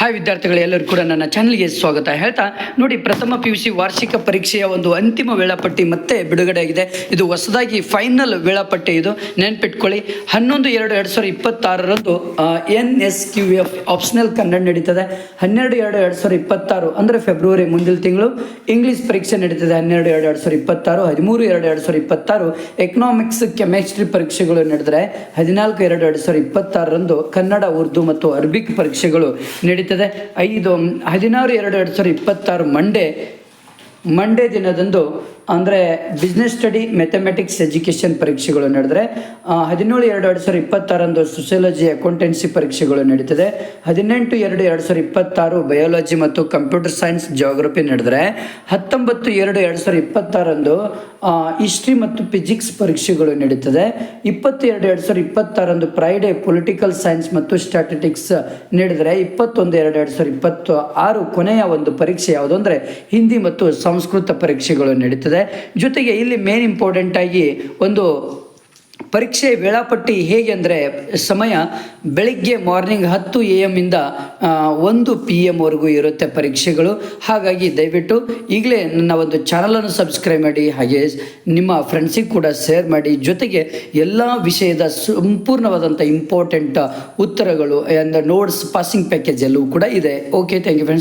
Hi ವಿದ್ಯಾರ್ಥಿಗಳು, ಎಲ್ಲರೂ ಕೂಡ ನನ್ನ ಚಾನಲ್ಗೆ ಸ್ವಾಗತ. ಹೇಳ್ತಾ, ನೋಡಿ, ಪ್ರಥಮ ಪಿ ಯು ಸಿ ವಾರ್ಷಿಕ ಪರೀಕ್ಷೆಯ ಒಂದು ಅಂತಿಮ ವೇಳಾಪಟ್ಟಿ ಮತ್ತೆ ಬಿಡುಗಡೆಯಾಗಿದೆ. ಇದು ಹೊಸದಾಗಿ ಫೈನಲ್ ವೇಳಾಪಟ್ಟಿ ಇದು. ನೆನ್ಪಿಟ್ಕೊಳ್ಳಿ, ಹನ್ನೊಂದು ಎರಡು ಎರಡು ಸಾವಿರದ ಇಪ್ಪತ್ತಾರರಂದು N S Q F optional Kannada ನಡೀತದೆ. ಹನ್ನೆರಡು ಎರಡು ಎರಡು ಸಾವಿರದ ಇಪ್ಪತ್ತಾರು, ಅಂದರೆ ಫೆಬ್ರವರಿ ಮುಂದಿನ ತಿಂಗಳು ಇಂಗ್ಲೀಷ್ ಪರೀಕ್ಷೆ ನಡೀತದೆ ಹನ್ನೆರಡು ಎರಡು ಎರಡು ಸಾವಿರದ ಇಪ್ಪತ್ತಾರು, ಹದಿಮೂರು ಎರಡು ಎರಡು ಸಾವಿರದ ಇಪ್ಪತ್ತಾರು ಎಕನಾಮಿಕ್ಸ್ ಕೆಮಿಸ್ಟ್ರಿ ಪರೀಕ್ಷೆಗಳು ನಡೆದರೆ, ಹದಿನಾಲ್ಕು ಎರಡು ಎರಡು ಸಾವಿರದ ಇಪ್ಪತ್ತಾರರಂದು ಕನ್ನಡ, ಉರ್ದು ಮತ್ತು ಅರಬಿಕ್ ಪರೀಕ್ಷೆಗಳು ನಡೀತದೆ ಐದು ಹದಿನಾರು ಎರಡು ಎರಡು ಸಾವಿರದ ಇಪ್ಪತ್ತಾರು ಮಂಡೇ ಮಂಡೇ ದಿನದಂದು ಅಂದರೆ ಬಿಸ್ನೆಸ್ ಸ್ಟಡಿ ಮೆಥಮೆಟಿಕ್ಸ್ ಎಜುಕೇಷನ್ ಪರೀಕ್ಷೆಗಳು ನಡೆದರೆ ಹದಿನೇಳು ಎರಡು ಎರಡು ಸಾವಿರದ ಇಪ್ಪತ್ತಾರಂದು ಸೊಸಿಯಾಲಜಿ ಅಕೌಂಟೆನ್ಸಿ ಪರೀಕ್ಷೆಗಳು ನಡೀತದೆ. ಹದಿನೆಂಟು ಎರಡು ಎರಡು ಸಾವಿರದ ಇಪ್ಪತ್ತಾರು ಬಯಾಲಜಿ ಮತ್ತು ಕಂಪ್ಯೂಟರ್ ಸೈನ್ಸ್ ಜಿಯೋಗ್ರಫಿ ನಡೆದರೆ, ಹತ್ತೊಂಬತ್ತು ಎರಡು ಎರಡು ಸಾವಿರದ ಇಪ್ಪತ್ತಾರಂದು ಹಿಸ್ಟ್ರಿ ಮತ್ತು ಫಿಸಿಕ್ಸ್ ಪರೀಕ್ಷೆಗಳು ನಡೀತದೆ. ಇಪ್ಪತ್ತು ಎರಡು ಎರಡು ಸಾವಿರದ ಇಪ್ಪತ್ತಾರಂದು ಫ್ರೈಡೆ ಪೊಲಿಟಿಕಲ್ ಸೈನ್ಸ್ ಮತ್ತು ಸ್ಟ್ಯಾಟಿಸ್ಟಿಕ್ಸ್ ನಡೆದರೆ, ಇಪ್ಪತ್ತೊಂದು ಎರಡು ಎರಡು ಸಾವಿರದ ಇಪ್ಪತ್ತು ಆರು ಕೊನೆಯ ಒಂದು ಪರೀಕ್ಷೆ ಯಾವುದು ಅಂದರೆ, ಹಿಂದಿ ಮತ್ತು ಸಂಸ್ಕೃತ ಪರೀಕ್ಷೆಗಳು ನಡೀತದೆ. ಜೊತೆಗೆ ಇಲ್ಲಿ ಮೇನ್ ಇಂಪಾರ್ಟೆಂಟ್ ಆಗಿ ಒಂದು ಪರೀಕ್ಷೆ ವೇಳಾಪಟ್ಟಿ ಹೇಗೆ ಅಂದರೆ ಸಮಯ ಬೆಳಿಗ್ಗೆ ಮಾರ್ನಿಂಗ್ ಹತ್ತು ಎ ಇಂದ ಒಂದು ಪಿ ಎಮ್ವರೆಗೂ ಇರುತ್ತೆ ಪರೀಕ್ಷೆಗಳು. ಹಾಗಾಗಿ ದಯವಿಟ್ಟು ಈಗಲೇ ನನ್ನ ಒಂದು ಚಾನಲನ್ನು ಸಬ್ಸ್ಕ್ರೈಬ್ ಮಾಡಿ, ಹಾಗೆ ನಿಮ್ಮ ಫ್ರೆಂಡ್ಸಿಗೆ ಕೂಡ ಶೇರ್ ಮಾಡಿ. ಜೊತೆಗೆ ಎಲ್ಲ ವಿಷಯದ ಸಂಪೂರ್ಣವಾದಂಥ ಇಂಪಾರ್ಟೆಂಟ್ ಉತ್ತರಗಳು, ಅಂದರೆ ನೋಟ್ಸ್ ಪಾಸಿಂಗ್ ಪ್ಯಾಕೇಜ್ ಎಲ್ಲವೂ ಕೂಡ ಇದೆ. Okay thank you friends